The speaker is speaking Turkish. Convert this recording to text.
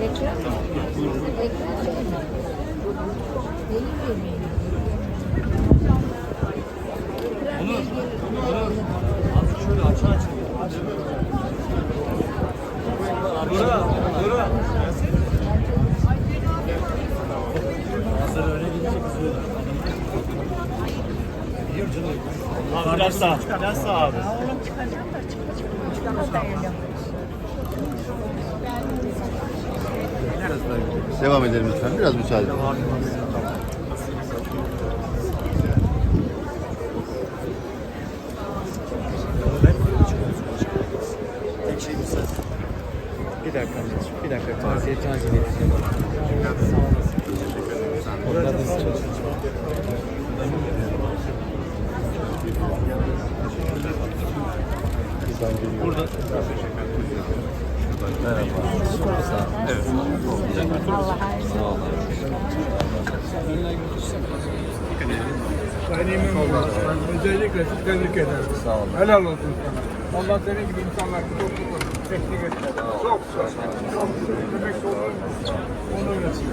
Reklam mı? Reklam şey mi? Değil mi? Bunu, bunu az şöyle açı açı. Dura, dura. Hazır öyle gidecek hızlı. Yürü canım. Biraz sağ. Biraz sağ abi. Oğlum çıkacaklar. Çıkma çıkma. Çıkamayız. Devam edelim lütfen. Biraz müsaade. Müsaade. Bir dakika bir dakika. Edeceğim. Sağ olasın. Burada da sağ olasın. Burada. Allah'a Sayın İmamoğlu, özellikle sizi tebrik ederim. Sağ olun. Helal olsun sana. Allah senin gibi insanlar çok çok teknik etsin. Çok çok. Çok demek ki. Onu öğretsin.